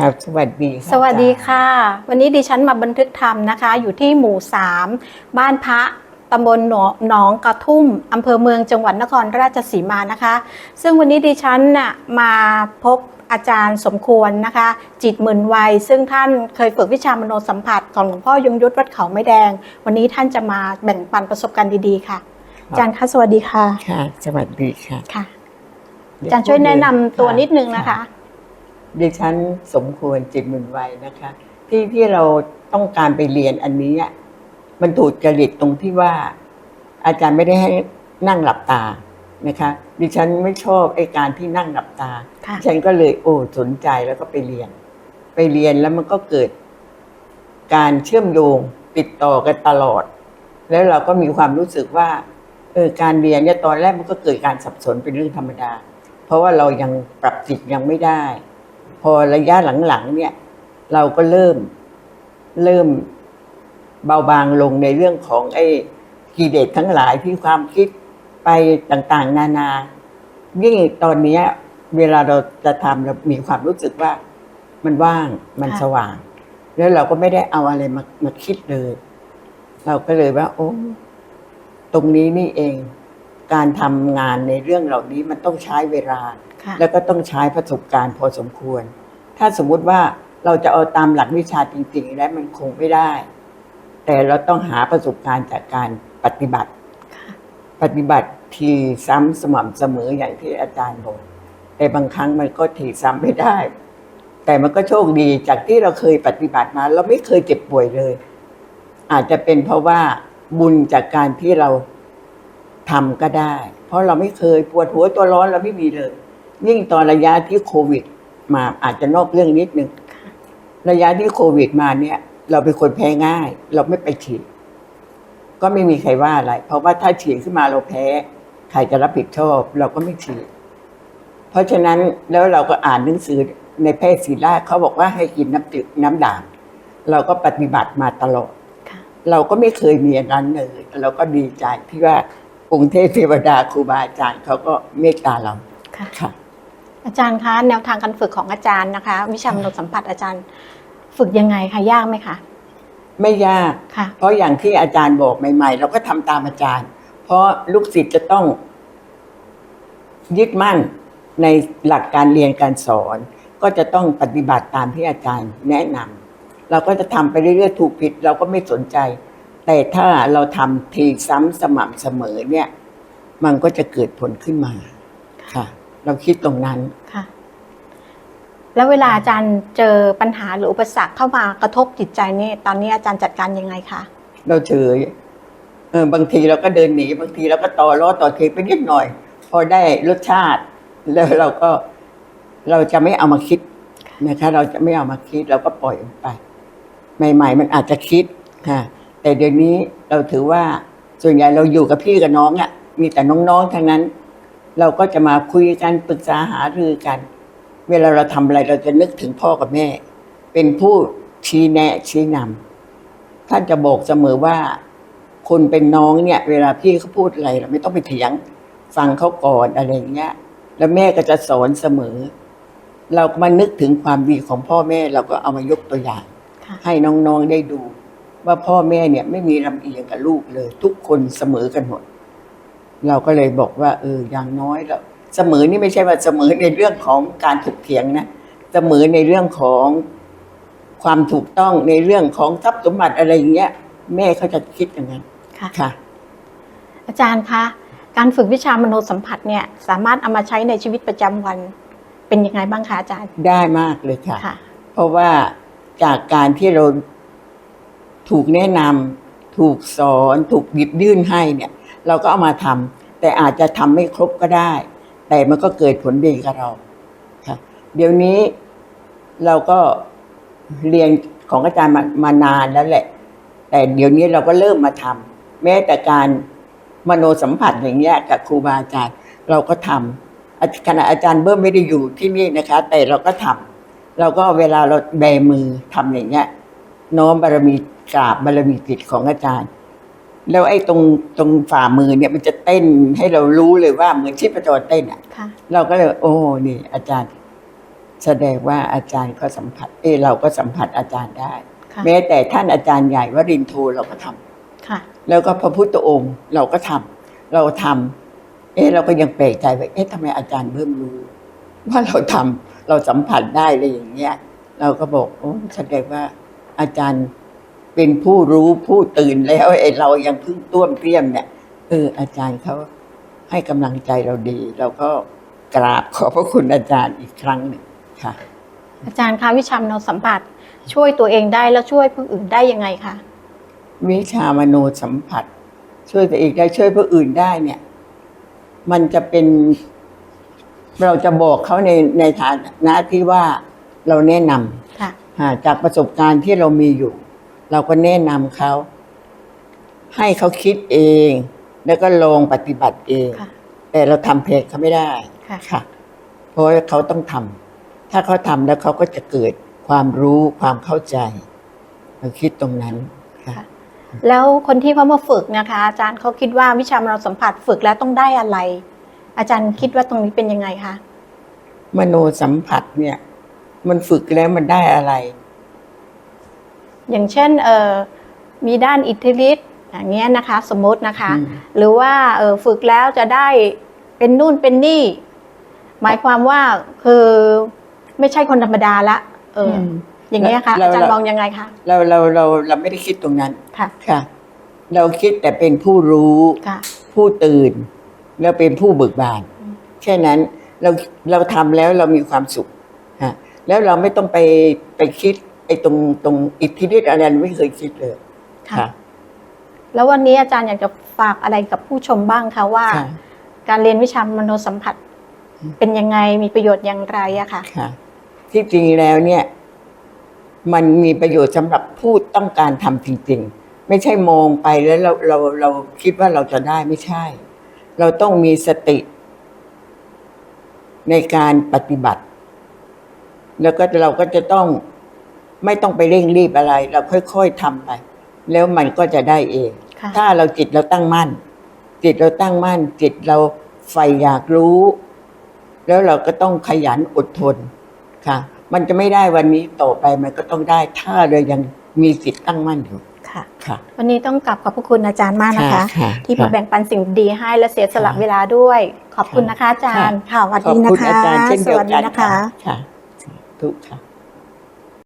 ครับสวัสดีค่ะสวัสดีอาจารย์ค่ะ วันนี้ดิฉันมาบันทึกธรรมนะคะ อยู่ที่หมู่3บ้านพระตำบลหนองหนองกระทุ่มอำเภอเมืองจังหวัดนครราชสีมานะคะ ซึ่งวันนี้ดิฉันน่ะมาพบอาจารย์สมควรนะคะ จิตหมื่นวัย ซึ่งท่านเคยฝึกวิชามโนสัมผัสของหลวงพ่อยงยุทธวัดเขาไม้แดง วันนี้ท่านจะมาแบ่งปันประสบการณ์ดีๆค่ะ อาจารย์คะสวัสดีค่ะ ค่ะ สวัสดีค่ะค่ะอาจารย์ช่วยแนะนำตัวนิดนึงนะคะ ดิฉันสมควรจิตหมุนไวนะคะ ที่ที่เราต้องการไปเรียนอันนี้อะมันถูกจริตตรงที่ว่า อาจารย์ไม่ได้ให้นั่งหลับตานะคะ ดิฉันไม่ชอบไอ้การที่นั่งหลับตาค่ะฉันก็เลยโอ้สนใจแล้วก็ไปเรียน ไปเรียนแล้วมันก็เกิด การเชื่อมโยงติดต่อกันตลอด แล้วเราก็มีความรู้สึกว่าเออการเรียนเนี่ยตอนแรกมันก็เกิดการสับสนเป็นเรื่องธรรมดา เพราะว่าเรายังปรับจิตยังไม่ได้ พอระยะหลังๆเนี่ย เราก็เริ่มเริ่มเบาบางลงในเรื่องของไอ้กิเลสทั้งหลายที่ความคิดไปต่างๆ นานา ยิ่งตอนนี้เวลาเราจะทำเรามีความรู้สึกว่ามันว่างมันสว่าง แล้วเราก็ไม่ได้เอาอะไรมามาคิดเลย เราก็เลยว่า โอ้ตรงนี้นี่เอง การทำงานในเรื่องเหล่านี้มันต้องใช้เวลา แล้วก็ต้องใช้ประสบการณ์พอสมควร ถ้าสมมุติว่าเราจะเอาตามหลักวิชาจริง ๆ แล้วมันคงไม่ได้ แต่เราต้องหาประสบการณ์จากการปฏิบัติค่ะปฏิบัติทีซ้ำสม่ำเสมออย่างที่อาจารย์บอกแต่บางครั้งมันก็ทีซ้ำไม่ได้ แต่มันก็โชคดีจากที่เราเคยปฏิบัติมา เราไม่เคยเจ็บป่วยเลย อาจจะเป็นเพราะว่าบุญจากการที่เราทำก็ได้ เพราะเราไม่เคยปวดหัวตัวร้อนเราไม่มีเลย ยิ่งตอนระยะที่โควิด มาอาจจะนอกเรื่องนิดนึงระยะที่โควิดมาเนี่ย เราเป็นคนแพ้ง่าย เราไม่ไปฉีด ก็ไม่มีใครว่าอะไร เพราะว่าถ้าฉีดขึ้นมาเราแพ้ ใครจะรับผิดชอบ เราก็ไม่ฉีด เพราะฉะนั้นแล้วเราก็อ่านหนังสือในแพทย์ศิริราชเขาบอกว่าให้กินน้ำจืดน้ำด่าง เราก็ปฏิบัติมาตลอดค่ะเราก็ไม่เคยมีอันนั้นเลยเราก็ดีใจที่ว่าองค์เทพเทวดาครูบาอาจารย์เขาก็เมตตาเราค่ะค่ะ อาจารย์คะแนวทางการฝึกของอาจารย์นะคะ วิชามโนสัมผัสอาจารย์ฝึกยังไงคะยากไหมคะไม่ยาก ค่ะ เพราะอย่างที่อาจารย์บอกใหม่ ๆ เราก็ทำตามอาจารย์ เพราะลูกศิษย์จะต้อง ยึดมั่นในหลักการเรียนการสอน ก็จะต้องปฏิบัติตามที่อาจารย์แนะนำเราก็จะทำไปเรื่อยๆถูกผิด เราก็ไม่สนใจ แต่ถ้าเราทำทีซ้ำสม่ำเสมอเนี่ย มันก็จะเกิดผลขึ้นมาค่ะ เราคิดตรงนั้นค่ะ แล้วเวลาอาจารย์เจอปัญหาหรืออุปสรรคเข้ามากระทบจิตใจนี่ตอนนี้อาจารย์จัดการยังไงคะเราเฉยเออบางทีเราก็เดินหนีบางทีเราก็ต่อล้อต่อเทไปนิดหน่อย พอได้รสชาติ แล้วเราก็เราจะไม่เอามาคิดนะคะ เราจะไม่เอามาคิดเราก็ปล่อยมันไป ใหม่ ๆ มันอาจจะคิดค่ะ แต่เดี๋ยวนี้เราถือว่าส่วนใหญ่เราอยู่กับพี่กับน้องอะ่ะมีแต่น้องๆทั้งนั้น เราก็จะมาคุยกันปรึกษาหารือกัน เวลาเราทำอะไรเราจะนึกถึงพ่อกับแม่ เป็นผู้ชี้แนะชี้นำท่านจะบอกเสมอว่า คนเป็นน้องเนี่ย เวลาพี่เขาพูดอะไร เราไม่ต้องไปเถียงฟังเขาก่อนอะไรอย่างเงี้ย แล้วแม่ก็จะสอนเสมอ เราก็มานึกถึงความดีของพ่อแม่เราก็เอามายกตัวอย่างค่ะให้น้องๆได้ดู ว่าพ่อแม่เนี่ยไม่มีลำเอียงกับลูกเลย ทุกคนเสมอกันหมด เราก็เลยบอกว่าเอออย่างน้อยแล้วเสมอนี่ไม่ใช่ว่าเสมอในเรื่องของการถกเถียงนะเสมอในเรื่องของความถูกต้องในเรื่องของทรัพย์สมบัติอะไรอย่างเงี้ย แม่เขาจะคิดอย่างนั้นค่ะค่ะ อาจารย์คะการฝึกวิชามโนสัมผัสเนี่ย สามารถเอามาใช้ในชีวิตประจำวันเป็นยังไงบ้างคะอาจารย์ ได้มากเลยค่ะค่ะเพราะว่าจากการที่เราถูกแนะนำถูกสอน ถูกหยิบยื่นให้เนี่ย เราก็เอามาทำแต่อาจจะทำไม่ครบก็ได้ แต่มันก็เกิดผลดีกับเราค่ะเดี๋ยวนี้เราก็เรียนของอาจารย์มามานานแล้วแหละ แต่เดี๋ยวนี้เราก็เริ่มมาทำแม้แต่การมโนสัมผัสอย่างเงี้ยกับครูบาอาจารย์เราก็ทำอาขณะอาจารย์เบิ้มไม่ได้อยู่ที่นี่นะคะ แต่เราก็ทำเราก็เวลาเราแบมือทำอย่างเงี้ยน้อมบารมีกราบบารมีจิตของอาจารย์ แล้วไอ้ตรงตรงฝ่ามือเนี่ยมันจะเต้นให้เรารู้เลยว่าเหมือนชีพจรเต้นอะ ค่ะ เราก็เลย โอ้นี่ อาจารย์ แสดงว่าอาจารย์ก็สัมผัส เออเราก็สัมผัสอาจารย์ได้ ค่ะ แม้แต่ท่านอาจารย์ใหญ่วรินทร์โทเราก็ทำค่ะ แล้วก็พระพุทธองค์เราก็ทำเราทำเอ๊ะเราก็ยังแปลกใจว่าเอ๊ะทำไมอาจารย์เพิ่มรู้ ว่าเราทำเราสัมผัสได้เลยอย่างเงี้ย เราก็บอกโอ้แสดงว่าอาจารย์ เป็นผู้รู้ผู้ตื่นแล้วไอ้เรายังเพิ่งต้วมเตรียมเนี่ยเอออาจารย์เขาให้กำลังใจเราดี เราก็กราบขอบพระคุณอาจารย์อีกครั้งหนึ่งค่ะ อาจารย์คะวิชามโนสัมผัส ช่วยตัวเองได้แล้วช่วยผู้อื่นได้ยังไงคะวิชามโนสัมผัส ช่วยตัวเองได้ช่วยผู้อื่นได้เนี่ย มันจะเป็น เราจะบอกเขาในในฐานะที่ว่าเราแนะนำค่ะอ่าจากประสบการณ์ที่เรามีอยู่ เราก็แนะนำเขา ให้เขาคิดเอง แล้วก็ลองปฏิบัติเอง ค่ะ แต่เราทำเพจเขาไม่ได้ค่ะ ค่ะ เพราะว่าเขาต้องทำถ้าเขาทำแล้วเขาก็จะเกิดความรู้ความเข้าใจ เราคิดตรงนั้นค่ะค่ะ แล้วคนที่เขามาฝึกนะคะ อาจารย์เขาคิดว่าวิชามโนสัมผัสฝึกแล้วต้องได้อะไร อาจารย์คิดว่าตรงนี้เป็นยังไงคะ มโนสัมผัสเนี่ย มันฝึกแล้วมันได้อะไร อย่างเช่นเออมีด้านอิทธิฤทธิ์อย่างเงี้ยนะคะ สมมตินะคะอืมหรือว่าเออฝึกแล้วจะได้เป็นนู่นเป็นนี่ หมายความว่าคือไม่ใช่คนธรรมดาละเอออมอย่างเงี้ยค่ะแล้วอาจารย์แล้วมองยังไงคะเราเราเราเราไม่ได้คิดตรงนั้นค่ะค่ะ เราคิดแต่เป็นผู้รู้ค่ะผู้ตื่น แล้วเป็นผู้เบิกบานอืมแค่นั้นเราเราทำแล้วเรามีความสุขฮะแล้วเราไม่ต้องไปไปคิดไอ้ตรงตรงอิทธิฤทธิ์อะไรเราไม่เคยคิดเลยค่ะ แล้ววันนี้อาจารย์อยากจะฝากอะไรกับผู้ชมบ้างคะว่า ค่ะ การเรียนวิชามโนสัมผัส เป็นยังไงมีประโยชน์อย่างไรอะค่ะ ค่ะ ที่จริงแล้วเนี่ย มันมีประโยชน์สำหรับผู้ต้องการทำจริง ๆ ไม่ใช่มองไปแล้วเราเราเราคิดว่าเราจะได้ไม่ใช่ เราต้องมีสติ ในการปฏิบัติ แล้วก็เราก็จะต้อง ไม่ต้องไปเร่งรีบอะไร เราค่อยๆทำไป แล้วมันก็จะได้เองค่ะถ้าเราจิตเราตั้งมั่น จิตเราตั้งมั่น จิตเราใฝ่อยากรู้ แล้วเราก็ต้องขยันอดทนค่ะ มันจะไม่ได้วันนี้ต่อไปมันก็ต้องได้ ถ้าเรายังมีจิตตั้งมั่นอยู่ค่ะค่ะวันนี้ต้องกลับขอบพระคุณอาจารย์มากนะคะค่ะที่มาค่ะแบ่งปันสิ่งดีให้และเสียสละค่ะเวลาด้วย ขอบคุณนะคะอาจารย์ค่ะสวัสขอบดีนะคุณคะอาจารย์เช่นสเดียววัสดีกันนะคะ ค่ะทุกค่ะ